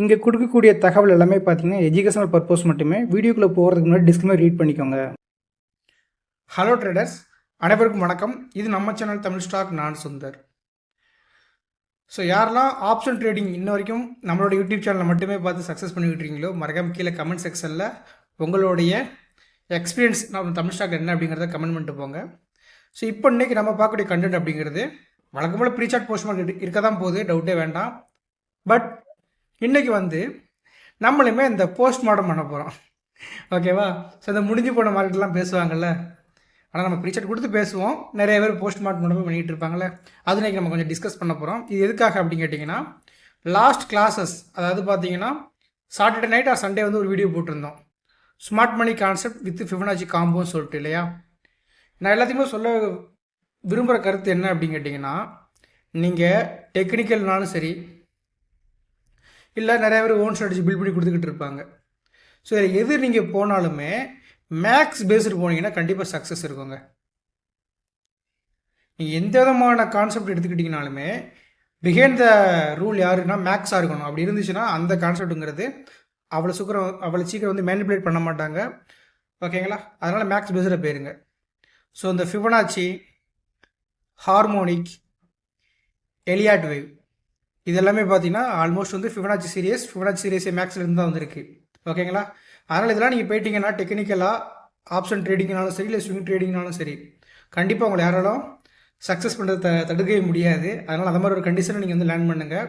இங்கே கொடுக்கக்கூடிய தகவல் எல்லாமே பார்த்தீங்கன்னா எஜுகேஷனல் பர்பஸ் மட்டுமே வீடியோக்குள்ளே போகிறதுக்கு முன்னாடி டிஸ்கிளைமர் ரீட் பண்ணிக்கோங்க. ஹலோ ட்ரேடர்ஸ் அனைவருக்கும் வணக்கம். இது நம்ம சேனல் தமிழ் ஸ்டாக் நான் சுந்தர். ஸோ யாரெல்லாம் ஆப்ஷன் ட்ரேடிங் இன்ன வரைக்கும் நம்மளோட யூடியூப் சேனலை மட்டுமே பார்த்து சக்ஸஸ் பண்ணிக்கிட்டு இருக்கீங்களோ மறக்காம கீழே கமெண்ட் செக்ஷனில் உங்களுடைய எக்ஸ்பீரியன்ஸ் நம்ம தமிழ் ஸ்டாக் என்ன அப்படிங்கிறத கமெண்ட் பண்ணிட்டு போங்க. ஸோ இப்போ இன்றைக்கி நம்ம பார்க்கக்கூடிய கண்டென்ட் அப்படிங்கிறது வழக்கம் போல் ப்ரீசார்ட் போஸ்ட் மார்க்கெட் இருக்க தான் போகுது டவுட்டே வேண்டாம். பட் இன்றைக்கி வந்து நம்மளுமே இந்த போஸ்ட் மார்ட்டம் பண்ண போகிறோம் ஓகேவா ஸோ இந்த முடிஞ்சு போன மார்க்கெட்லாம் பேசுவாங்கள்ல ஆனால் நம்ம ப்ரீசார்ட் கொடுத்து பேசுவோம். நிறைய பேர் போஸ்ட் மார்ட்டம் மட்டுமே பண்ணிகிட்டு இருப்பாங்கல்ல? அது இன்றைக்கி நம்ம கொஞ்சம் டிஸ்கஸ் பண்ண போகிறோம் இது எதுக்காக அப்படின்னு கேட்டிங்கன்னா லாஸ்ட் கிளாஸஸ் அதாவது பார்த்தீங்கன்னா சாட்டர்டே நைட் ஆர் சண்டே வந்து ஒரு வீடியோ போட்டிருந்தோம். Smart money concept with fibonacci காம்போன்னு சொல்லிட்டு இல்லையா? நான் எல்லாத்தையுமே சொல்ல விரும்புகிற கருத்து என்ன அப்படின்னு கேட்டிங்கன்னா நீங்கள் டெக்னிக்கல்னாலும் சரி இல்லை நிறைய பேர் ஓன் ஸ்ட்ராட்டஜி பில்ட் பண்ணி கொடுத்துக்கிட்டு இருப்பாங்க. ஸோ இதில் எது நீங்கள் போனாலுமே மேக்ஸ் பேஸ்டு போனீங்கன்னா கண்டிப்பாக சக்ஸஸ் இருக்குங்க. நீங்கள் எந்த விதமான கான்செப்ட் எடுத்துக்கிட்டிங்கனாலுமே பிஹேண்ட் த ரூல் யாருன்னா மேக்ஸாக இருக்கணும். அப்படி இருந்துச்சுன்னா அந்த கான்செப்ட்டுங்கிறது அவ்வளோ சீக்கிரம் அவ்வளோ சீக்கிரம் வந்து மேனிப்புலேட் பண்ண மாட்டாங்க. ஓகேங்களா அதனால் மேக்ஸ் பேஸில் போயிருங்க. ஸோ இந்த ஃபிபனாச்சி ஹார்மோனிக் எலியாட் வேவ் இது எல்லாமே பார்த்தீங்கன்னா ஆல்மோஸ்ட் வந்து ஃபிபனாச்சி சீரியஸ் ஃபிபனாச்சி சீரியஸ் மேக்ஸில் இருந்து தான் வந்திருக்கு. ஓகேங்களா அதனால் இதெல்லாம் நீங்கள் போயிட்டீங்கன்னா டெக்னிக்கலாக ஆப்ஷன் ட்ரேடிங்னாலும் சரி இல்லை ஸ்விங் ட்ரேடிங்னாலும் சரி கண்டிப்பாக உங்களை யாராலும் சக்ஸஸ் பண்ணுறது த தடுக்கவே முடியாது. அதனால் அந்த மாதிரி ஒரு கண்டிஷனை நீங்கள் வந்து லேர்ன் பண்ணுங்கள்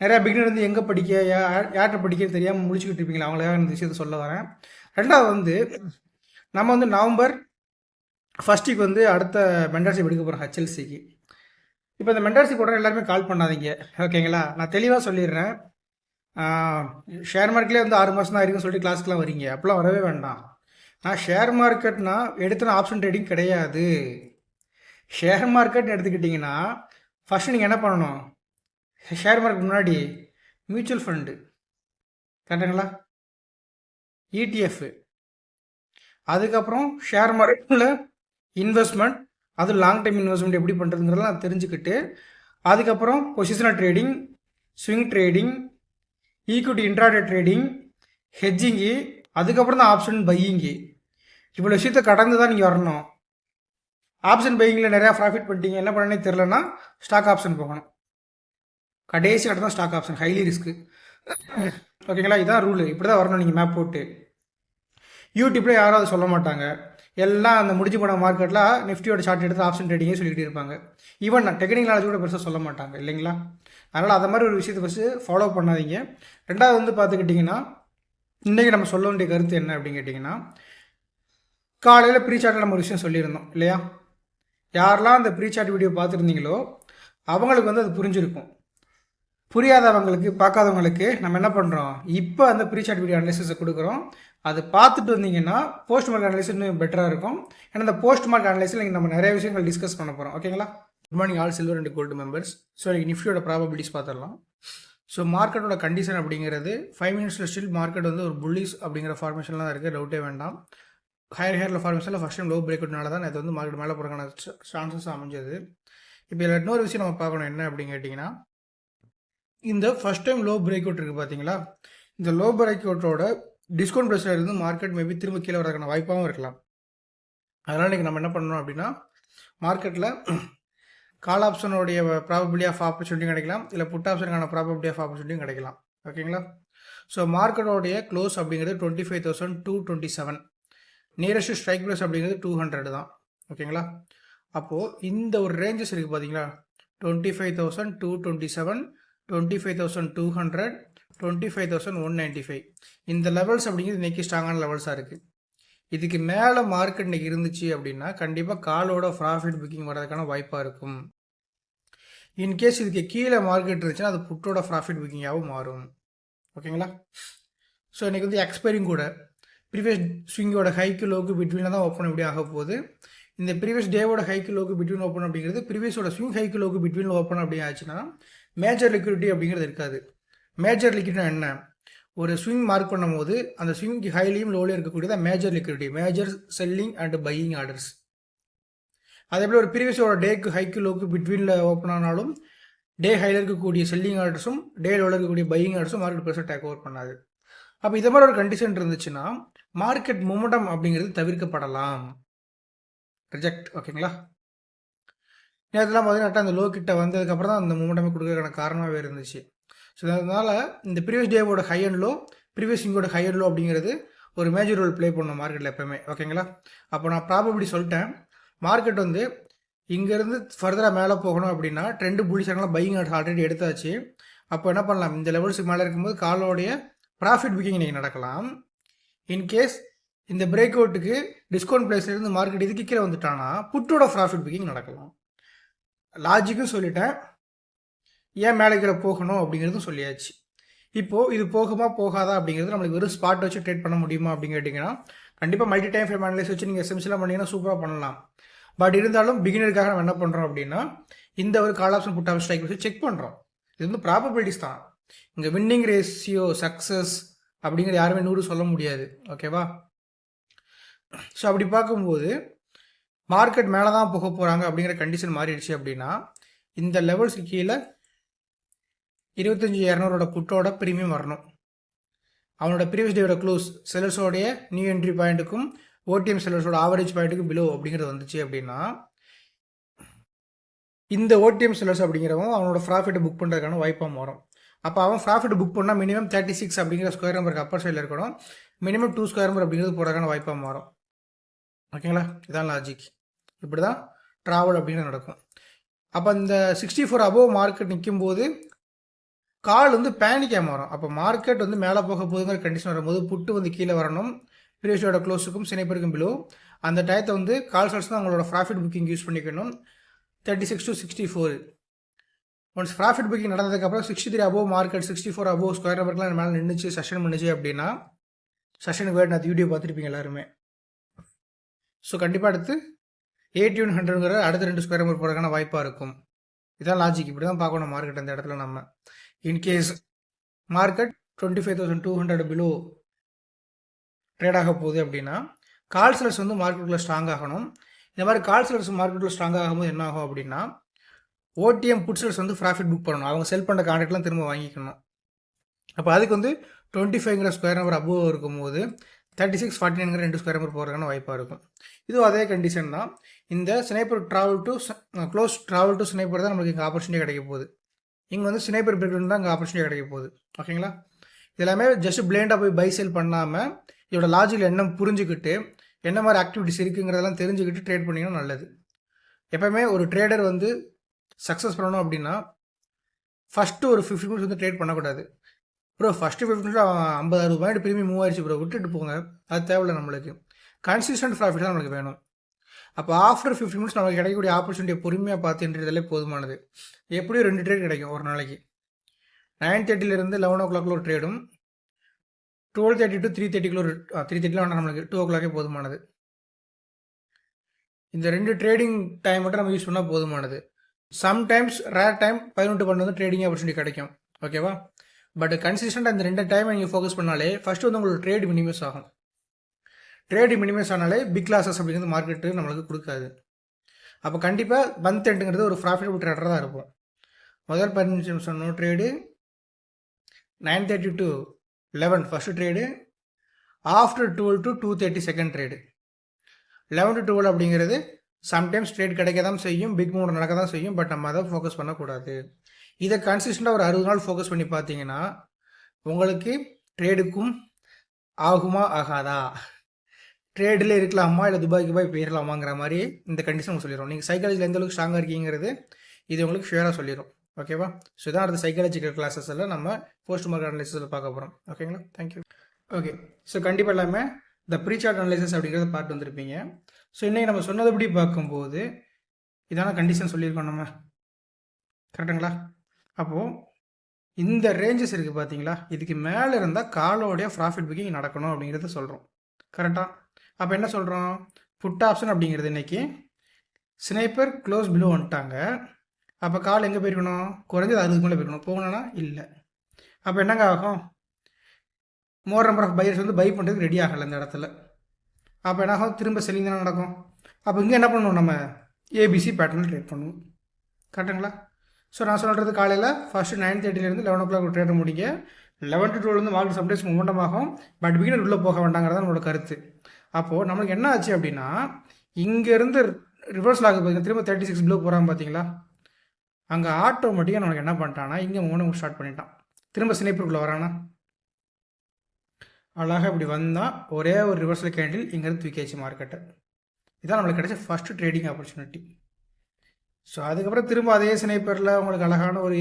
நிறையா பிகினர் வந்து எங்கே படிக்க யா- யார்கிட்ட படிக்கன்னு தெரியாமல் முடிச்சுக்கிட்டு இருப்பீங்களா? அவங்களுக்காக இந்த விஷயத்தை சொல்ல வரேன். ரெண்டாவது வந்து நம்ம வந்து நவம்பர் ஃபஸ்ட்டுக்கு வந்து அடுத்த மெண்டர்ஷிப் எடுக்க போகிறோம் ஹெச்எல்சிக்கு இப்போ இந்த மென்டர்ஷிப் உடனே எல்லாருமே கால் பண்ணாதீங்க. ஓகேங்களா நான் தெளிவாக சொல்லிடுறேன். ஷேர் மார்க்கெட்லேயே வந்து ஆறு மாதம் தான் இருக்குன்னு சொல்லிட்டு கிளாஸ்க்குலாம் வரீங்க. அப்போலாம் வரவே வேண்டாம். நான் ஷேர் மார்க்கெட்னா எடுத்துன ஆப்ஷன் ட்ரேடிங் கிடையாது. ஷேர் மார்க்கெட் எடுத்துக்கிட்டிங்கன்னா ஃபஸ்ட்டு நீங்கள் என்ன பண்ணணும்? ஷேர் மார்க்கெட் முன்னாடி மியூச்சுவல் ஃபண்டு கரெக்டுங்களா E அதுக்கப்புறம் ஷேர் மார்க்கெட்டில் இன்வெஸ்ட்மெண்ட் அது லாங் டைம் இன்வெஸ்ட்மெண்ட் எப்படி பண்ணுறதுங்கிறதெல்லாம் தெரிஞ்சுக்கிட்டு அதுக்கப்புறம் positional trading swing trading equity intraday trading hedging அதுக்கப்புறம் தான் ஆப்ஷன் பையிங்கு இவ்வளோ விஷயத்த கடந்து தான் நீங்கள் வரணும். ஆப்ஷன் பையிங்கில் நிறையா ப்ராஃபிட் பண்ணிட்டீங்க என்ன பண்ணனே தெரிலனா ஸ்டாக் ஆப்ஷன் போகணும். கடைசி இடம் தான் ஸ்டாக் ஆப்ஷன் ஹைலி ரிஸ்க்கு ஓகேங்களா இதான் ரூலு இப்படி தான் வரணும். நீங்கள் மேப் போட்டு. யூடியூப்பில் யாரும் அதை சொல்ல மாட்டாங்க. எல்லாம் அந்த முடிஞ்சு போன மார்க்கெட்டில் நிஃப்டியோட சார்ட் எடுத்து ஆப்ஷன் ட்ரேடிங்கே சொல்லிக்கிட்டு இருப்பாங்க. ஈவன் டெக்னிக்கல் நாலேஜ் கூட பெருசாக சொல்ல மாட்டாங்க இல்லைங்களா? அதனால் அந்த மாதிரி ஒரு விஷயத்தை ஃபஸ்ட்டு ஃபாலோ பண்ணாதீங்க. ரெண்டாவது வந்து பார்த்துக்கிட்டிங்கன்னா இன்றைக்கி நம்ம சொல்ல வேண்டிய கருத்து என்ன அப்படின்னு கேட்டிங்கன்னா காலையில் ப்ரீ சார்ட்டில் நம்ம ஒரு விஷயம் சொல்லியிருந்தோம் இல்லையா? யாரெல்லாம் அந்த ப்ரீ சார்ட் வீடியோ பார்த்துருந்தீங்களோ அவங்களுக்கு வந்து அது புரிஞ்சிருக்கும். புரியாதவங்களுக்கு பார்க்காதவங்களுக்கு நம்ம என்ன பண்ணுறோம் இப்போ அந்த ப்ரீ சார்ட் வீடியோ அனலிசிஸை கொடுக்குறோம். அது பார்த்துட்டு வந்தீங்கன்னா போஸ்ட் மார்க் அனலைஸ் இன்னும் பெட்டராக இருக்கும். ஏன்னா இந்த போஸ்ட் மார்க் அனலைஸில் நீங்கள் நம்ம நிறைய விஷயங்கள் டிஸ்கஸ் பண்ண போகிறோம் ஓகேங்களா good morning all silver and gold members so நீங்கள் நிஃப்டியோட ப்ராபபிலிட்டிஸ் பார்த்துடலாம். ஸோ மார்க்கெட்டோட கண்டிஷன் அப்படிங்கிறது ஃபைவ் மினிட்ஸில் ஸ்டில் மார்க்கெட் வந்து ஒரு புல்லிஸ் அப்படிங்கிற ஃபார்மேஷன்லாம் தான் இருக்குது டவுட்டே வேண்டாம். ஹையர் ஹேரில் ஃபார்மேஷனில் ஃபஸ்ட் டைம் லோ பிரேக் அவுட்னால தான் இது வந்து மார்க்கெட் மேலே போகிறக்கான சான்சஸ் அமைஞ்சது. இப்போ இதில் இன்னொரு விஷயம் நம்ம பார்க்கணும். என்ன அப்படின்னு கேட்டிங்கன்னா இந்த first time low break out இருக்குது பார்த்தீங்களா இந்த லோ பிரேக் அவுட்டோட டிஸ்கவுண்ட் ப்ரைஸில் இருந்து மார்க்கெட் மேபி திரும்ப கீழே வரதுக்கான வாய்ப்பாகவும் இருக்கலாம். அதனால் இன்றைக்கி நம்ம என்ன பண்ணணும் அப்படின்னா மார்க்கெட்டில் கால் ஆப்ஷனுடைய ப்ராபபிலிட்டி ஆஃப் ஆப்பர்ச்சுனிட்டியும் கிடைக்கலாம். இல்லை புட் ஆப்ஷனுக்கான ப்ராபபிலிட்டி ஆஃப் ஆப்பர்ச்சுனிட்டியும் கிடைக்கலாம். ஓகேங்களா ஸோ மார்க்கெட்டோடைய க்ளோஸ் அப்படிங்கிறது twenty five thousand two twenty seven nearest strike price அப்படிங்கிறது டூ ஹண்ட்ரட் தான். ஓகேங்களா அப்போது இந்த ஒரு ரேஞ்சஸ் இருக்குது பார்த்தீங்களா twenty five thousand two twenty seven twenty five thousand two hundred twenty five thousand one ninety five இந்த லெவல்ஸ் அப்படிங்கிறது இன்றைக்கி ஸ்ட்ராங்கான லெவல்ஸாக இருக்குது இதுக்கு மேலே மார்க்கெட் இன்றைக்கி இருந்துச்சு அப்படின்னா கண்டிப்பாக காலோட ப்ராஃபிட் புக்கிங் வர்றதுக்கான வாய்ப்பாக இருக்கும். இன்கேஸ் இதுக்கு கீழே மார்க்கெட் இருந்துச்சுன்னா அது புட்டோட ப்ராஃபிட் புக்கிங்காகவும் மாறும். ஓகேங்களா ஸோ இன்றைக்கி வந்து எக்ஸ்பைரிங் கூட. ப்ரீவியஸ் ஸ்விங்கோட ஹைக்கு லோக்கு பிட்வீனில் தான் ஓப்பன் எப்படி ஆக போகுது. இந்த ப்ரீவியஸ் டேவோட ஹைக்கு லோக்கு பிட்வீன் ஓப்பன் அப்படிங்கிறது ப்ரீவியஸோட ஸ்விங் ஹைக்கு லோக்கு பிட்வீன் ஓப்பன் அப்படி ஆச்சுன்னா மேஜர் லிக்விடிட்டி அப்படிங்கிறது இருக்காது. மேஜர் லிக்விட்னா என்ன? ஒரு ஸ்விங் மார்க் பண்ணும்போது அந்த ஸ்விங் ஹைலையும் லோலையும் இருக்கக்கூடியது major liquidity major selling and buying orders அதே போல் ஒரு ப்ரீவியஸோட டேக்கு ஹைக்கு லோக்கு பிட்வீனில் ஓப்பன் ஆனாலும் டே ஹையில் இருக்கக்கூடிய செல்லிங் ஆர்டர்ஸும் டே லோவில் இருக்கக்கூடிய பையிங் ஆர்டர்ஸும் மார்க்கெட் பெருசாக டேக் ஓவர் பண்ணாது. அப்போ இது மாதிரி ஒரு கண்டிஷன் இருந்துச்சுன்னா மார்க்கெட் மூமெண்டம் அப்படிங்கிறது தவிர்க்கப்படலாம். ரிஜெக்ட் ஓகேங்களா நேரத்தில் பார்த்தீங்கன்னா அந்த லோ கிட்ட வந்ததுக்கப்புறம் தான் அந்த மூமெண்டமே கொடுக்கறதுக்கான காரணமாகவே இருந்துச்சு. ஸோ அதனால் இந்த ப்ரீவியஸ் டேவோட ஹை அண்ட் லோ ப்ரீவியஸ் இங்கோட ஹை அண்ட் லோ அப்படிங்கிறது ஒரு மேஜர் ரோல் ப்ளே பண்ணும் மார்க்கெட்டில் எப்போவுமே. ஓகேங்களா அப்போ நான் ப்ராபபிலிட்டி சொல்லிட்டேன். மார்க்கெட் வந்து இங்கேருந்து ஃபர்தராக மேலே போகணும் அப்படின்னா ட்ரெண்டு புள்ளிசாங்கலாம் பையிங் ஆல்ரெடி எடுத்தாச்சு. அப்போ என்ன பண்ணலாம்? இந்த லெவல்ஸுக்கு மேலே இருக்கும்போது காலோடைய ப்ராஃபிட் புக்கிங் நீங்கள் நடக்கலாம். இன்கேஸ் இந்த பிரேக் அவுட்டுக்கு டிஸ்கவுண்ட் பிளேஸ்லேருந்து மார்க்கெட் இதுக்கு கீழே வந்துட்டானா புட்டோட ப்ராஃபிட் புக்கிங் நடக்கலாம். லாஜிக்கும் சொல்லிட்டேன். ஏன் மேலே கீழே போகணும் அப்படிங்கிறதும் சொல்லியாச்சு. இப்போது இது போகுமா போகாதா அப்படிங்கிறது நம்மளுக்கு வெறும் ஸ்பாட் வச்சு ட்ரேட் பண்ண முடியுமா அப்படின்னு கேட்டிங்கன்னா கண்டிப்பாக மல்டி டைம் ஃப்ரேம் அனலைஸ் வச்சு நீங்கள் எஸ்எம்சிலாம் பண்ணிங்கன்னா சூப்பராக பண்ணலாம். பட் இருந்தாலும் பிகினருக்காக நம்ம என்ன பண்ணுறோம் அப்படின்னா இந்த ஒரு call option put option strike வச்சு செக் பண்ணுறோம் இது வந்து ப்ராபபிலிட்டிஸ் தான். இங்கே வின்னிங் ரேஷியோ சக்ஸஸ் அப்படிங்கிற யாருமே நூறு சொல்ல முடியாது. ஓகேவா ஸோ அப்படி பார்க்கும்போது மார்க்கெட் மேலே தான் போக போகிறாங்க அப்படிங்கிற கண்டிஷன் மாறிடுச்சு அப்படின்னா இந்த லெவல்ஸ்க்கு கீழே இருபத்தஞ்சி இரநூறோட புட்டோட ப்ரீமியம் வரணும். அவனோட ப்ரீவியஸ் டேயோட க்ளோஸ் செல்லர்ஸோடைய நியூ என்ட்ரி பாயிண்ட்டுக்கும் ஓடிஎம் செல்லர்ஸோட ஆவரேஜ் பாயிண்ட்டுக்கும் பிலோ அப்படிங்கிறது வந்துச்சு அப்படின்னா இந்த ஓடிஎம் செல்லர்ஸ் அப்படிங்கிறவன் அவனோட ப்ராஃபிட்டை புக் பண்ணுறதுக்கான வாய்ப்பாக வரும் அப்போ அவன் ப்ராஃபிட் புக் பண்ணால் மினிமம் தேர்ட்டி சிக்ஸ் அப்படிங்கிற ஸ்கொயர் நம்பருக்கு அப்பர் சைடில் இருக்கணும். மினிமம் டூ ஸ்கொயர் நம்பர் அப்படிங்கிறது போடுறதுக்கான வாய்ப்பாக மாறும். ஓகேங்களா இதான் லாஜிக் இப்படி தான் ட்ராவல் அப்படின்னு நடக்கும். அப்போ இந்த சிக்ஸ்டி ஃபோர் அபோவ் மார்க்கெட் நிற்கும் போது கால் வந்து பேனிக்காக மாறும். அப்போ மார்க்கெட் வந்து மேலே போக போதுங்கிற கண்டிஷன் வரும்போது புட்டு வந்து கீழே வரணும். ப்ரீவியஸோட க்ளோஸுக்கும் சினைப்பருக்கும் பிலோ அந்த டயத்தை வந்து கால் சால்ஸ் தான் அவங்களோட ப்ராஃபிட் புக்கிங் யூஸ் பண்ணிக்கணும். Thirty six to sixty four once profit booking நடந்ததுக்கப்புறம் sixty three above market sixty four above square நம்பர்லாம் மேலே நின்றுச்சு செஷன் பண்ணுச்சு அப்படின்னா செஷனுக்கு வேறு நான் வீடியோ பார்த்துருப்பீங்க எல்லாருமே. ஸோ கண்டிப்பாக அடுத்து எயிட்டி ஒன் ஹண்ட்ரட்ங்கிற அடுத்த ரெண்டு ஸ்கொயர் நம்பர் போகிறதுக்கான வாய்ப்பாக இருக்கும். இதான் லாஜிக் இப்படி தான் பார்க்கணும் மார்க்கெட் அந்த இடத்துல நம்ம. In case market twenty five thousand two hundred below trade ஆக போகுது அப்படின்னா கால் செலர்ஸ் வந்து மார்க்கெட்டில் ஸ்ட்ராங் ஆகணும். இந்த மாதிரி கால் செலர்ஸ் மார்க்கெட்டில் ஸ்ட்ராங் ஆகும்போது என்ன ஆகும் அப்படின்னா ஓடிஎம் புட்ஸர்ஸ் வந்து ப்ராஃபிட் புக் பண்ணணும். அவங்க செல் பண்ணுற கான்ட்ராக்ட்லாம் திரும்ப வாங்கிக்கணும். அப்போ அதுக்கு வந்து டுவெண்ட்டி ஃபைவ்ங்கிற ஸ்கொயர் நம்பர் அபோவ் இருக்கும்போது தேர்ட்டி சிக்ஸ் ஃபார்ட்டி நைன்கிற ரெண்டு ஸ்கொயர் நம்பர் போகிறதுக்கான வாய்ப்பாக இருக்கும். இதுவும் அதே கண்டிஷன் தான். இந்த sniper travel to close travel to sniper தான் நம்மளுக்கு இங்கே ஆப்பர்ச்சுனிட்டி கிடைக்க போகுது. இங்கே வந்து ஸ்னைப்பர் பிரேக் தான் இங்கே ஆப்பர்ச்சுனிட்டி கிடைக்க போகுது. ஓகேங்களா? இதெல்லாமே ஜஸ்ட் பிளேண்டாக போய் பை செல் பண்ணாமல் இதோட லாஜிக்கில் என்ன புரிஞ்சுக்கிட்டு என்ன மாதிரி ஆக்டிவிட்டிஸ் இருக்குங்கிறதெல்லாம் தெரிஞ்சுக்கிட்டு ட்ரேட் பண்ணிங்கன்னா நல்லது. எப்போவுமே ஒரு ட்ரேடர் வந்து சக்ஸஸ் பண்ணணும் அப்படின்னா ஃபஸ்ட்டு ஒரு ஃபிஃப்டி மினிட்ஸ் வந்து ட்ரேட் பண்ணக்கூடாது. ப்ரோ ஃபஸ்ட்டு ஃபிஃப்டி மினிட்ஸ் ஐம்பது அறுபது பாயிண்ட் ப்ரீமியம் மூவாயிரச்சு ப்ரோ விட்டுட்டு போங்க. அது தேவையில்ல நம்மளுக்கு. கன்சிஸ்டன்ட் ப்ராஃபிட் தான் நம்மளுக்கு வேணும். அப்போ ஆஃப்டர் ஃபிஃப்டி மினிட்ஸ் நமக்கு கிடைக்கக்கூடிய ஆப்பர்ச்சுனிட்டியை பொறுமையாக பார்த்துன்றதாலே போதுமானது. எப்படியும் ரெண்டு ட்ரேட் கிடைக்கும் ஒரு நாளைக்கு. நைன் தேர்ட்டிலேருந்து லெவன் ஓ கிளாக்ல ஒரு ட்ரேடும் டுவெல் தேர்ட்டி டு த்ரீ தேர்ட்டிக்குள்ள ஒரு த்ரீ தேர்ட்டிலாம் நம்மளுக்கு டூ ஓ கிளாக்கே போதுமானது. இந்த ரெண்டு ட்ரேடிங் டைம் மட்டும் நம்ம யூஸ் பண்ணால் போதுமானது. சம்டைம்ஸ் ரேர் டைம் பதினெட்டு பண்ண வந்து ட்ரேடிங் ஆப்பர்ச்சுனிட்டி கிடைக்கும். ஓகேவா பட் கன்சிஸ்டண்டாக இந்த ரெண்டு டைம் நீங்கள் ஃபோக்கஸ் பண்ணாலே ஃபஸ்ட்டு வந்து உங்களுக்கு ட்ரேட் மினிமஸ் ஆகும். ட்ரேடு மினிமைஸ் ஆனாலே பிக் லாசஸ் அப்படிங்கிறது மார்க்கெட்டு நம்மளுக்கு கொடுக்காது. அப்போ கண்டிப்பாக பந்த் எண்டுங்கிறது ஒரு ப்ராஃபிட்டபிள் ட்ரேடர் தான் இருக்கும் முதல் பதினஞ்சு நிமிஷம் trade nine thirty to eleven first trade after twelve to two thirty second trade eleven to twelve அப்படிங்கிறது சம்டைம்ஸ் ட்ரேட் கிடைக்க தான் செய்யும் பிக் மூட் நடக்க தான் செய்யும் பட் நம்ம அதை ஃபோக்கஸ் பண்ணக்கூடாது. இதை கன்சிஸ்டண்டாக ஒரு அறுபது நாள் ஃபோக்கஸ் பண்ணி பார்த்தீங்கன்னா உங்களுக்கு ட்ரேடுக்கும் ஆகுமா ஆகாதா? ட்ரேடில் இருக்கலாமா இல்லை துபாய்க்கு போய் போயிடலாமாங்கிற மாதிரி இந்த கண்டிஷன் சொல்லிடுறோம். நீங்கள் சைக்காலஜியில் எந்த அளவுக்கு ஸ்ட்ராங்காக இருக்கீங்கிறது இது உங்களுக்கு ஷுவராக சொல்லிடும். ஓகேவா ஸோ இதான் அடுத்த சைக்காலஜிக்கல் கிளாஸஸ் எல்லாம் நம்ம போஸ்ட் மார்க் அனலைசஸில் பார்க்க போகிறோம் ஓகேங்களா தேங்க்யூ ஓகே ஸோ கண்டிப்பாக இல்லாமல் இந்த ப்ரீசார்ட் அனலைசஸ் அப்படிங்கிறத பார்த்து வந்திருப்பீங்க. ஸோ இன்றைக்கி நம்ம சொன்னதுபடி பார்க்கும்போது இதான கண்டிஷன் சொல்லியிருக்கோம் நம்ம. கரெக்டுங்களா அப்போது இந்த ரேஞ்சஸ் இருக்குது பார்த்தீங்களா இதுக்கு மேலே இருந்தால் காலோடைய ப்ராஃபிட் புக்கிங் நடக்கணும் அப்படிங்கிறத சொல்கிறோம் கரெக்டாக அப்போ என்ன சொல்கிறோம் புட் ஆப்ஷன் அப்படிங்கிறது இன்றைக்கி ஸ்னைப்பர் க்ளோஸ் பிலோ வந்துட்டாங்க. அப்போ கால் எங்கே போயிருக்கணும்? குறைஞ்சது அறுபது மேலே போயிருக்கணும். போகணும்னா இல்லை. அப்போ என்னங்க ஆகும்? மோர் நம்பர் ஆஃப் பையர்ஸ் வந்து பை பண்ணுறதுக்கு ரெடி ஆகலை இந்த இடத்துல. அப்போ என்ன ஆகும்? திரும்ப செல்லிங் தானே நடக்கும். அப்போ இங்கே என்ன பண்ணணும் நம்ம ஏபிசி பேட்டர்னில் ட்ரேட் பண்ணுவோம் கரெக்டுங்களா? ஸோ நான் சொல்கிறது காலையில் ஃபஸ்ட்டு நைன் தேர்ட்டிலேருந்து லெவன் ஓ கிளாக் ட்ரேட் முடிங்க. லெவன் டு டுவெல் வந்து மார்க்கெட் சம்டைம்ஸ் மூமெண்டம் ஆகும். பட் பிகினர் உள்ளே போக வேண்டாங்கிறது நம்மளோட கருத்து. அப்போது நம்மளுக்கு என்ன ஆச்சு அப்படின்னா இங்கேருந்து ரிவர்ஸில் ஆக பார்த்தீங்கன்னா திரும்ப தேர்ட்டி சிக்ஸ் ப்ளூ போகிறாங்க பார்த்தீங்களா அங்கே ஆட்டோமேட்டிக்காக நம்மளுக்கு என்ன பண்ணிட்டான்னா இங்கே மூணு ஸ்டார்ட் பண்ணிட்டான். திரும்ப சினைப்புக்குள்ளே வரானா? அழகாக இப்படி வந்தால் ஒரே ஒரு ரிவர்ஸில் கேண்டில் இங்கேருந்து தூக்கியாச்சு மார்க்கெட்டு இதான் நம்மளுக்கு கிடைச்ச ஃபஸ்ட்டு ட்ரேடிங் ஆப்பர்ச்சுனிட்டி ஸோ அதுக்கப்புறம் திரும்ப அதே சினைப்பரில் உங்களுக்கு அழகான ஒரு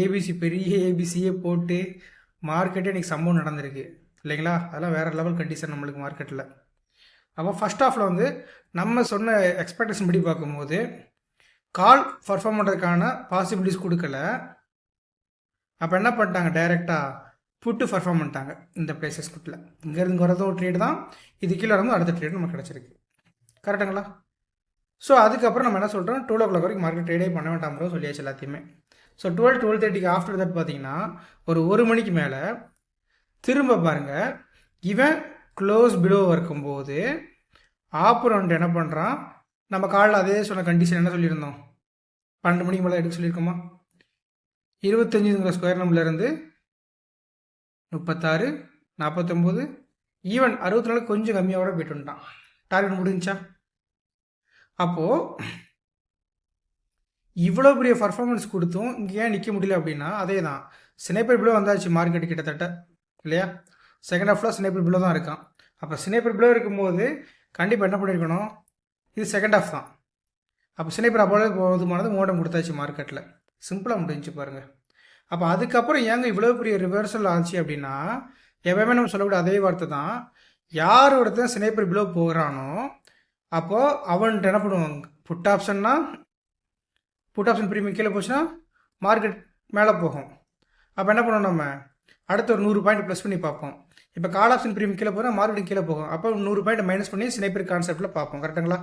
ஏபிசி பெரிய ஏபிசியே போட்டு மார்க்கெட்டே இன்றைக்கி சம்பவம் நடந்திருக்கு. இல்லைங்களா? அதெல்லாம் வேறு லெவல் கண்டிஷன் நம்மளுக்கு மார்க்கெட்டில் அப்போ ஃபஸ்ட் ஆஃபில் வந்து நம்ம சொன்ன எக்ஸ்பெக்டேஷன் படி பார்க்கும்போது கால் பர்ஃபார்ம் பண்ணுறதுக்கான பாசிபிலிட்டிஸ் கொடுக்கல. அப்போ என்ன பண்ணிட்டாங்க? டைரெக்டாக புட்டு பர்ஃபார்ம் பண்ணிட்டாங்க இந்த பிளேசஸ் புட்டில் இங்கேருந்து வரதும் ஒரு ட்ரேட் தான். இது கீழே இருந்து அடுத்த ட்ரேட் நமக்கு கிடச்சிருக்கு. கரெக்டுங்களா ஸோ அதுக்கப்புறம் நம்ம என்ன சொல்கிறோம் டுவெல் ஓ கிளாக் வரைக்கும் மார்க்கெட் ட்ரேடே பண்ண வேண்டாம் சொல்லியாச்சு எல்லாத்தையுமே. ஸோ டுவெல் டுவெல் தேர்ட்டிக்கு ஆஃப்டர் தட் பார்த்தீங்கன்னா ஒரு ஒரு மணிக்கு மேலே திரும்ப பாருங்கள் இவன் க்ளோஸ் பிலோ இருக்கும்போது ஆப்பரண்ட் என்ன பண்ணுறான் நம்ம காலில் அதே சொன்ன கண்டிஷன் என்ன சொல்லியிருந்தோம்? பன்னெண்டு மணிக்கு மேலே எடுக்க சொல்லியிருக்கோமா? இருபத்தஞ்சுங்கிற ஸ்கொயர் நம்பர்லேருந்து முப்பத்தாறு நாற்பத்தொம்போது ஈவன் அறுபத்தி நாலு கொஞ்சம் கம்மியாக போயிட்டு வந்துட்டான் டார்கெட் முடிஞ்சா அப்போது இவ்வளோ பெரிய பர்ஃபார்மன்ஸ் கொடுத்தும் இங்கே ஏன் நிற்க முடியல அப்படின்னா அதே தான் சினைப்பர் பிளோ வந்தாச்சு மார்க்கெட் கிட்டத்தட்ட. இல்லையா? செகண்ட் ஹாஃபில் சினேப்பர் பிளோ தான் இருக்கான். அப்போ சினேப்பர் பிளோ இருக்கும்போது கண்டிப்பாக என்ன பண்ணியிருக்கணும் இது செகண்ட் ஹாஃப் தான். அப்போ சினைப்பர் அப்போவே போதுமானது மோடம் கொடுத்தாச்சு மார்க்கெட்டில் சிம்பிளாக முடிஞ்சு பாருங்கள் அப்போ அதுக்கப்புறம் ஏங்க இவ்வளோ பெரிய ரிவர்சல் ஆச்சு அப்படின்னா எப்பவுமே நம்ம சொல்லக்கூடிய அதே வார்த்தை தான். யார் ஒருத்தன் சினைப்பர் பிலோ போகிறானோ அப்போது அவன்கிட்ட என்ன பண்ணுவாங்க? புட் ஆப்ஷன்னா புட் ஆப்ஷன் ப்ரீமியம் கீழே போச்சுன்னா மார்க்கெட் மேலே போகும். அப்போ என்ன பண்ணுவோம் நம்ம? அடுத்த ஒரு நூறு பாயிண்ட் ப்ளஸ் பண்ணி பார்ப்போம். இப்போ கால் ஆப்ஷன் ப்ரீமியம் கீழே போகிறோம் மார்க்கெட் கீழே போகும். அப்போ நூறு பாயிண்ட் மைனஸ் பண்ணி ஸ்னைப்பர் கான்செப்டில் பார்ப்போம். கரெக்டுங்களா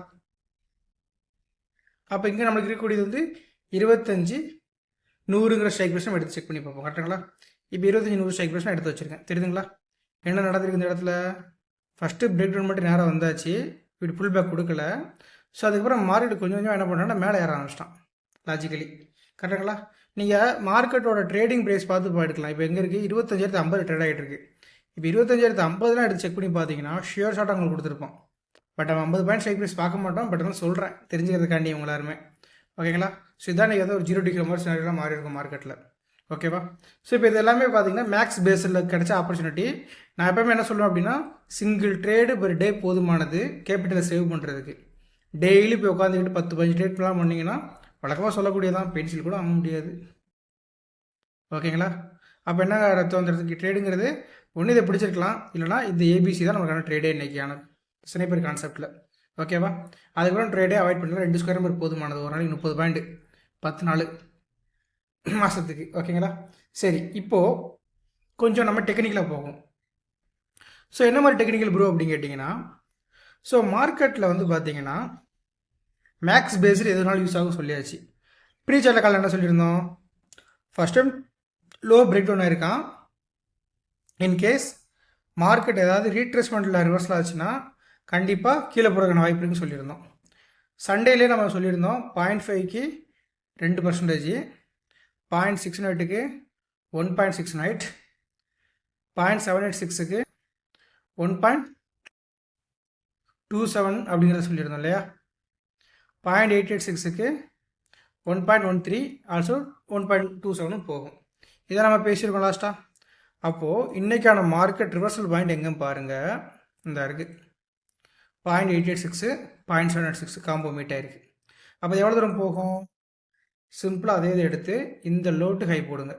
அப்போ இங்கே நம்மளுக்கு இருக்கக்கூடியது வந்து இருபத்தஞ்சி நூறுங்கிற ஸ்ட்ரைக் ப்ரைஸ் எடுத்து செக் பண்ணி பார்ப்போம். கரெக்டுங்களா இப்போ இருபத்தஞ்சி நூறு ஸ்ட்ரைக் ப்ரைஸ் எடுத்து வச்சுருக்கேன். தெரியுதுங்களா? என்ன நடந்திருக்கு இந்த இடத்துல? ஃபஸ்ட்டு பிரேக் டவுன் மட்டும் நேராக வந்தாச்சு. இப்படி ஃபுல் பேக் கொடுக்கல. ஸோ அதுக்கப்புறம் மார்க்கெட் கொஞ்சம் கொஞ்சம் என்ன பண்ணுறேன்னா மேலே ஏற ஆரம்பிச்சிட்டான். லாஜிக்கலி கரெக்டுங்களா நீங்கள் மார்க்கெட்டோட ட்ரேடிங் ப்ரைஸ் பார்த்து எடுக்கலாம். இப்போ எங்கே இருக்குது இருபத்தஞ்சாயிரத்து ஐம்பது ட்ரேட் ஆகிட்டு இருக்குது இப்போ இருபத்தஞ்சாயிரத்து ஐம்பதுலாம் எடுத்து செக் பண்ணி பார்த்தீங்கன்னா ஷியோர் ஷாட் அவங்களுக்கு கொடுத்துருப்போம் பட் அவன் ஐம்பது பாயிண்ட் ஸ்ட்ரைக் ப்ரைஸ் பார்க்க மாட்டோம் பட் நான் சொல்கிறேன் தெரிஞ்சுக்கிறதுக்காண்டி உங்க எல்லாருமே. ஓகேங்களா ஸோ இதான் நீங்கள் ஏதோ ஒரு ஜீரோ டிகிரி மாதிரி சினாரியெலாம் மாறி இருக்கும் மார்க்கெட்டில் ஓகேவா ஸோ இப்போ இது எல்லாமே பார்த்தீங்கன்னா மேக்ஸ் பேஸில் கிடைச்ச ஆப்பர்ச்சுனிட்டி நான் எப்பவுமே என்ன சொல்லுவேன் அப்படின்னா சிங்கிள் ட்ரேடு பர் டே போதுமானது கேபிட்டலை சேவ் பண்ணுறதுக்கு டெய்லி போய் உட்காந்துக்கிட்டு பத்து பதினஞ்சு ட்ரேட் பிளான் பண்ணிங்கன்னா வழக்கமாக சொல்லக்கூடியதான். பென்சில் கூட வாங்க முடியாது. ஓகேங்களா அப்போ என்ன ரத்தம் வந்துடுறதுக்கு ட்ரேடுங்கிறது ஒன்று இதை பிடிச்சிருக்கலாம். இல்லைனா இந்த ஏபிசி தான் நமக்கான ட்ரேடே இன்றைக்கியான ஸ்னைப்பர் கான்செப்ட்டில் ஓகேவா அதுக்கப்புறம் ட்ரேடே அவாய்ட் பண்ணலாம் ரெண்டு ஸ்கொயர் நம்பர் போதுமானது. ஒரு நாளைக்கு முப்பது பாயிண்ட் பத்து நாள் மாதத்துக்கு ஓகேங்களா சரி இப்போது கொஞ்சம் நம்ம டெக்னிக்கலாக போகும் ஸோ என்ன மாதிரி டெக்னிக்கல் ப்ரோ அப்படின்னு கேட்டிங்கன்னா ஸோ மார்க்கெட்டில் வந்து பார்த்தீங்கன்னா மேக்ஸ் பேஸ்டு எதுனாலும் யூஸ் ஆகும் சொல்லியாச்சு. ப்ரீ சார்ட்டில் காலம் என்ன சொல்லியிருந்தோம்? First time low break down ஆயிருக்கான். In case market ஏதாவது ரீட்ரேஸ்மெண்ட்டில் ரிவர்ஸில் ஆச்சுன்னா கண்டிப்பாக கீழே போகிறதுக்கான வாய்ப்பு இருக்குன்னு சொல்லியிருந்தோம். சண்டேலேயே நம்ம சொல்லியிருந்தோம் பாயிண்ட் ஃபைவ்க்கு ரெண்டு பர்சன்டேஜ் பாயிண்ட் சிக்ஸ் நைட்டுக்கு one point six eight point seven eight சிக்ஸுக்கு ஒன் பாயிண்ட் டூ செவன் அப்படிங்கிறத சொல்லியிருந்தோம் இல்லையா? பாயிண்ட் எயிட் எயிட் சிக்ஸுக்கு one point one three also one point two செவனும் போகும். இதை நம்ம பேசியிருக்கோம் லாஸ்ட்டாக அப்போது இன்றைக்கான மார்க்கெட் ரிவர்சல் பாயிண்ட் எங்கே பாருங்கள் இந்த இருக்குது point eight eight six point seven eight six combo meet ஆயிருக்கு. அப்போ எவ்வளோ தூரம் போகும்? சிம்பிளாக அதே இதை எடுத்து இந்த லோட்டு ஹை போடுங்க.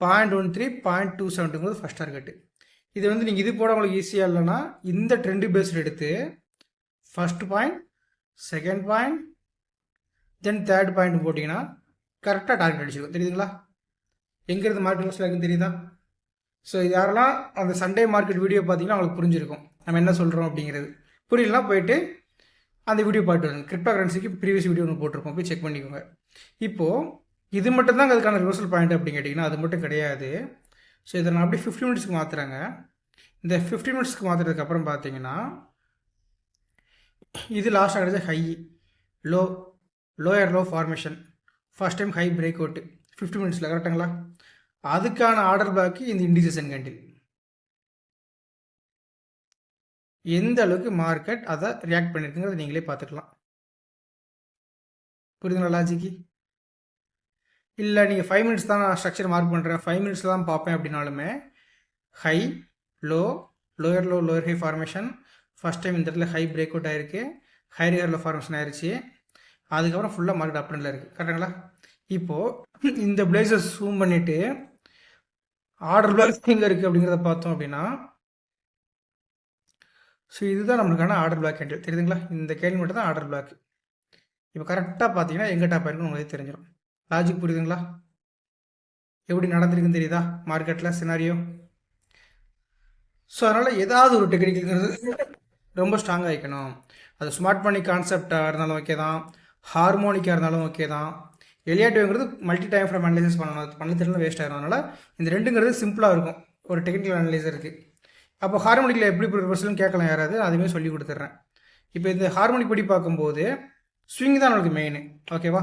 Point one three point two செவன்ட்டுங்கிறது first target இது வந்து நீங்கள் இது போட உங்களுக்கு ஈஸியாக இல்லைன்னா இந்த ட்ரெண்டு பேஸ்ட் எடுத்து first point second point then third point போட்டிங்கன்னா கரெக்டாக டார்கெட் அடிச்சிருக்கும். தெரியுதுங்களா? எங்கேருந்து மார்க்கெட் இருக்குன்னு தெரியுதா? ஸோ இது யாரெல்லாம் அந்த சண்டே மார்க்கெட் வீடியோ பார்த்தீங்கன்னா அவங்களுக்கு புரிஞ்சிருக்கும். நம்ம என்ன சொல்கிறோம் அப்படிங்கிறது. புரியலாம் போயிட்டு அந்த வீடியோ பார்த்து வருங்க. கிரிப்டோ கரன்சிக்கு ப்ரீவியஸ் வீடியோ ஒன்று போட்டிருப்போம். போய் செக் பண்ணிக்கோங்க. இப்போது இது மட்டும் தான் அதுக்கான ரிவர்சல் பாயிண்ட் அப்படின்னு கேட்டிங்கன்னா அது மட்டும் கிடையாது. ஸோ இதை நான் அப்படியே ஃபிஃப்டி மினிட்ஸ்க்கு மாற்றுறேங்க இந்த ஃபிஃப்டி மினிட்ஸ்க்கு மாற்றுறதுக்கு அப்புறம் பார்த்தீங்கன்னா இது லாஸ்ட்டாக ஆகிறது high low lower low formation first time high break out fifty மினிட்ஸில் கரெக்டுங்களா அதுக்கான ஆர்டர் பேக்கு இந்த இண்டிசேஷன் கேண்டில் எந்த அளவுக்கு மார்க்கெட் அதை ரியாக்ட் பண்ணியிருக்குங்கிறத நீங்களே பார்த்துக்கலாம். புரியுதுங்களா லாஜிக்கு இல்லை நீங்கள் ஃபைவ் மினிட்ஸ் தான் நான் ஸ்ட்ரக்சர் மார்க் பண்ணுறேன் ஃபைவ் மினிட்ஸில் தான் பார்ப்பேன் அப்படின்னாலுமே high low lower low lower high formation first time இந்த இடத்துல ஹை பிரேக் அவுட் ஆயிருக்கு. ஹை ரியர் லோ ஃபார்மேஷன் ஆயிடுச்சு அதுக்கப்புறம் ஃபுல்லாக மார்க்கெட் அப் இருக்குது கரெக்டுங்களா இப்போது இந்த பிளேஸை ஜூம் பண்ணிவிட்டு ஆர்டர் பிளாக் எங்கே இருக்குது அப்படிங்கிறத பார்த்தோம் அப்படின்னா ஸோ இதுதான் நம்மளுக்கான ஆர்டர் பிளாக் கேண்டில் தெரியுதுங்களா? இந்த கேள்வி மட்டும் தான் ஆர்டர் பிளாக் இப்போ கரெக்டாக பார்த்தீங்கன்னா எங்கே டாப் ஆயிருக்குன்னு உங்களுக்கு தெரிஞ்சிடும் லாஜிக் புரியுதுங்களா? எப்படி நடந்திருக்குன்னு தெரியுதா? மார்க்கெட்டில் சினாரியோ ஸோ அதனால் ஏதாவது ஒரு டெக்னிக்ங்கிறது ரொம்ப ஸ்ட்ராங்காக வைக்கணும். அது ஸ்மார்ட் மணி கான்செப்டாக இருந்தாலும் ஓகே தான். ஹார்மோனிக்காக இருந்தாலும் ஓகே தான். எலியாட்டிவ்ங்கிறது மல்டி டைம் ஃப்ரம் அனலைசிஸ் பண்ணணும். பண்ணி பண்ண தெரியல வேஸ்ட் ஆகிடும் அதனால் இந்த ரெண்டுங்கிறது சிம்பிளாக இருக்கும். ஒரு டெக்னிக்கல் அனலைசருக்கு அப்போ ஹார்மோனிக்கில் எப்படி ரிவர்சல்னு கேட்கலாம் யாராவது. அதுவுமே சொல்லி கொடுத்துட்றேன். இப்போ இந்த ஹார்மோனிக் படி பார்க்கும்போது ஸ்விங் தான் நம்மளுக்கு மெயின் ஓகேவா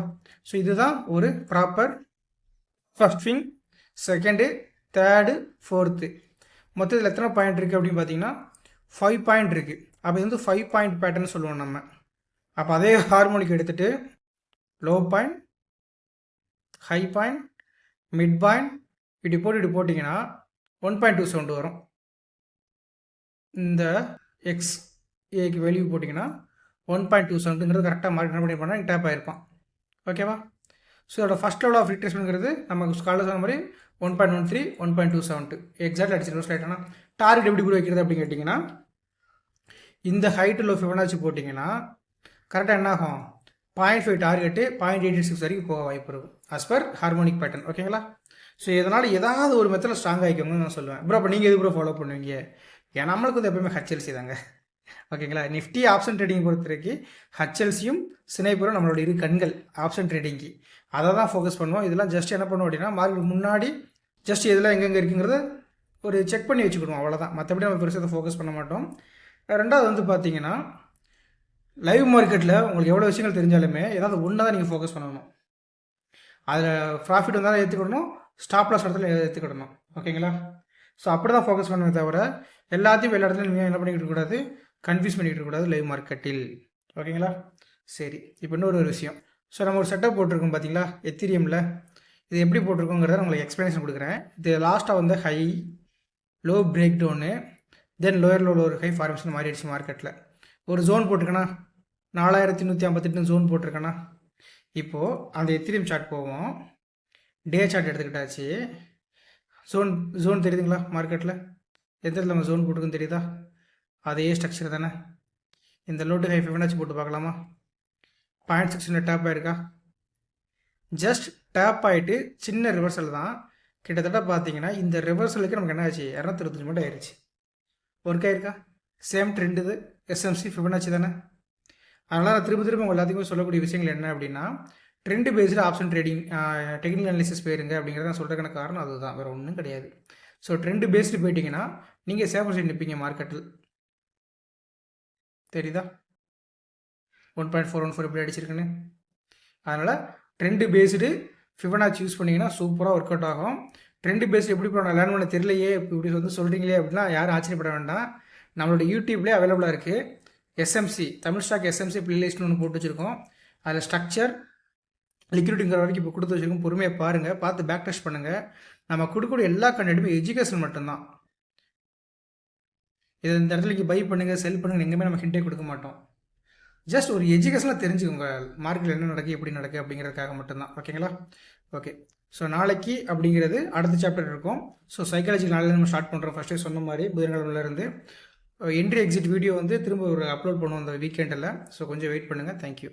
ஸோ இதுதான் ஒரு proper first swing second third fourth மொத்தத்தில் எத்தனை பாயிண்ட் இருக்குது அப்படின்னு பார்த்தீங்கன்னா ஃபைவ் பாயிண்ட் இருக்குது அப்போ இது வந்து ஃபைவ் பாயிண்ட் பேட்டர்ன் சொல்லுவோம் நம்ம. அப்போ அதே ஹார்மோனிக் எடுத்துகிட்டு low point high point mid point இப்படி போட்டு இப்படி போட்டிங்கன்னா ஒன் பாயிண்ட் டூ சவுண்டு வரும். இந்த எக்ஸ் ஏக்கு வெளியே போட்டிங்கன்னா ஒன் பாயிண்ட் டூ சவுண்டுங்கிறது கரெக்டாக மார்க் பண்ணி பண்ணால் டேப் ஆகிருப்பான் ஓகேவா ஸோ இதோட ஃபஸ்ட் லெவல் ஆஃப் ரிட்ரேஸ்மெண்ட்ங்கிறது நம்ம காலையில் சொன்ன மாதிரி one point one three one point two seven two exact அடிச்சிருக்கோம் ஸ்லைட்டானா டார்கெட் எப்படி கூட வைக்கிறது அப்படின்னு கேட்டிங்கன்னா இந்த ஹைட்டு லோ ஃபிவனாச்சு போட்டிங்கன்னா கரெக்டாக என்ன ஆகும் point five target point eighty six வரைக்கும் போக வாய்ப்பு இருக்கும். அஸ் பர் ஹார்மோனிக் பேட்டர்ன் ஓகேங்களா ஸோ இதனால் ஏதாவது ஒரு மெத்தில் ஸ்ட்ராங் ஆகிக்கோங்கன்னு நான் சொல்லுவேன். ப்ரோ அப்போ நீங்கள் எது ப்ரோ ஃபாலோ பண்ணுவீங்க? ஏன் நம்மளுக்கு வந்து எப்பவுமே ஹச்எல்சி தாங்க. ஓகேங்களா நிஃப்டி ஆப்ஷன் ட்ரேடிங் பொறுத்த வரைக்கும் ஹச்எல்சியும் சினைப்பரும் நம்மளோட இரு கண்கள் ஆப்ஷன் ட்ரேடிங்க்கு அதை தான் ஃபோக்கஸ் பண்ணுவோம். இதெல்லாம் ஜஸ்ட் என்ன பண்ணுவோம் அப்படின்னா மார்க்கெட் முன்னாடி ஜஸ்ட் இதெல்லாம் எங்கெங்கே இருக்குங்கிறத ஒரு செக் பண்ணி வச்சுக்கிடுவோம். அவ்வளோதான் மற்றபடி நம்ம பெருசாக ஃபோக்கஸ் பண்ண மாட்டோம். ரெண்டாவது வந்து பார்த்தீங்கன்னா லைவ் மார்க்கெட்டில் உங்களுக்கு எவ்வளோ விஷயங்கள் தெரிஞ்சாலுமே ஏதாவது ஒன்று தான் நீங்கள் ஃபோக்கஸ் பண்ணணும். அதில் ப்ராஃபிட் வந்தாலும் ஏற்றுக்கிடணும் ஸ்டாப் லாஸ் இடத்துல ஏற்றுக்கிடணும் ஓகேங்களா ஸோ அப்படி தான் ஃபோக்கஸ் பண்ணுமே தவிர எல்லாத்தையும் எல்லா இடத்துலையும் நீங்கள் என்ன பண்ணிக்கிட்டு கூடாது கன்ஃபியூஸ் பண்ணிக்கிட்டு கூடாது லைவ் மார்க்கெட்டில் ஓகேங்களா சரி இப்போ இன்னொரு ஒரு விஷயம். ஸோ நம்ம ஒரு செட்டப் போட்டிருக்கோம் பார்த்தீங்களா எத்திரியமில் இது எப்படி போட்டிருக்கோங்கிறத உங்களுக்கு எக்ஸ்ப்ளனேஷன் கொடுக்குறேன். இது லாஸ்ட்டாக வந்து high low break down then lower low ஒரு ஹை ஃபார்மேஷன் மாறிடுச்சு மார்க்கெட்டில் ஒரு ஜோன் போட்டிருக்கேன்னா நாலாயிரத்தி நூற்றி ஐம்பத்தெட்டு ஜோன் போட்டிருக்கேண்ணா இப்போது அந்த எத்திரியம் சார்ட் போவோம். டே சார்ட் எடுத்துக்கிட்டாச்சு. ஜோன் ஜோன் தெரியுதுங்களா மார்க்கெட்டில் எந்த இடத்துல நம்ம ஜோன் போட்டுருக்குன்னு தெரியுதா? அதே ஸ்ட்ரக்சர் தானே. இந்த லோட்டு ஹை ஃபிஃப்டினாச்சு போட்டு பார்க்கலாமா? பாயிண்ட் சிக்ஸ் டேப் ஆகிருக்கா ஜஸ்ட் டேப் ஆகிட்டு சின்ன ரிவர்சல் தான். கிட்டத்தட்ட பார்த்தீங்கன்னா இந்த ரிவர்சலுக்கு நமக்கு என்ன ஆச்சு இரநூத்தி மட்டும் ஆயிடுச்சு ஒர்க் ஆயிருக்கா? சேம் ட்ரெண்டு இது. எஸ்எம்சி ஃபிஃபனாச்சு தானே? அதனால் நான் திரும்ப திரும்ப உங்கள் எல்லாத்துக்குமே சொல்லக்கூடிய விஷயங்கள் என்ன அப்படின்னா trend based option trading technical analysis போயிருங்க அப்படிங்கிறத நான் சொல்கிறதுக்கான காரணம் அதுதான். வேறு ஒன்றும் கிடையாது. ஸோ ட்ரெண்டு பேஸ்டு போயிட்டீங்கன்னா நீங்கள் சேஃபர் சைட் நிற்பீங்க மார்க்கெட்டில் தெரியுதா? One point four one four எப்படி அடிச்சிருக்குன்னு? அதனால் ட்ரெண்டு பேஸ்டு ஃபிவனாச் யூஸ் பண்ணிங்கன்னா சூப்பராக ஒர்க் அவுட் ஆகும். ட்ரெண்டு பேஸ்டு எப்படி இப்போ லேர்ன் பண்ண தெரியலையே இப்படி வந்து சொல்கிறீங்களே அப்படின்னா யாரும் ஆச்சரியப்பட வேண்டாம். நம்மளோட யூடியூப்லேயே அவைலபிளாக இருக்குது எஸ்எம்சி தமிழ் ஸ்டாக் எஸ்எம்சி பிளேலிஸ்ட்னு ஒன்று போட்டு வச்சுருக்கோம். அதில் ஸ்ட்ரக்சர் லிக்விடிங்கிற வரைக்கும் இப்போ கொடுத்து வச்சுருக்கோம். பொறுமையாக பாருங்கள் பார்த்து பேக் டெஸ்ட் பண்ணுங்கள் நம்ம கொடுக்கக்கூடிய எல்லா கண்டென்ட்டுமே எஜுகேஷன் மட்டும்தான். இது இந்த இடத்துல பை பண்ணுங்கள் செல் பண்ணுங்கள் எங்கேயுமே நம்ம ஹிண்டே கொடுக்க மாட்டோம். ஜஸ்ட் ஒரு எஜுகேஷனாக தெரிஞ்சுக்கோங்க. மார்க்கெட்டில் என்ன நடக்கு எப்படி நடக்கு அப்படிங்கிறதுக்காக மட்டும்தான். ஓகேங்களா ஓகே ஸோ நாளைக்கு அப்படிங்கிறது அடுத்த சாப்டர் இருக்கும். ஸோ சைக்காலஜி நாளில் நம்ம ஸ்டார்ட் பண்ணுறோம் ஃபஸ்ட்டே சொன்ன மாதிரி புதன்கிழமையிலேருந்து என்ட்ரி எக்ஸிட் வீடியோ வந்து திரும்ப ஒரு அப்லோட் பண்ணுவோம் அந்த வீக்கெண்டில் ஸோ கொஞ்சம் வெயிட் பண்ணுங்கள் தேங்க்யூ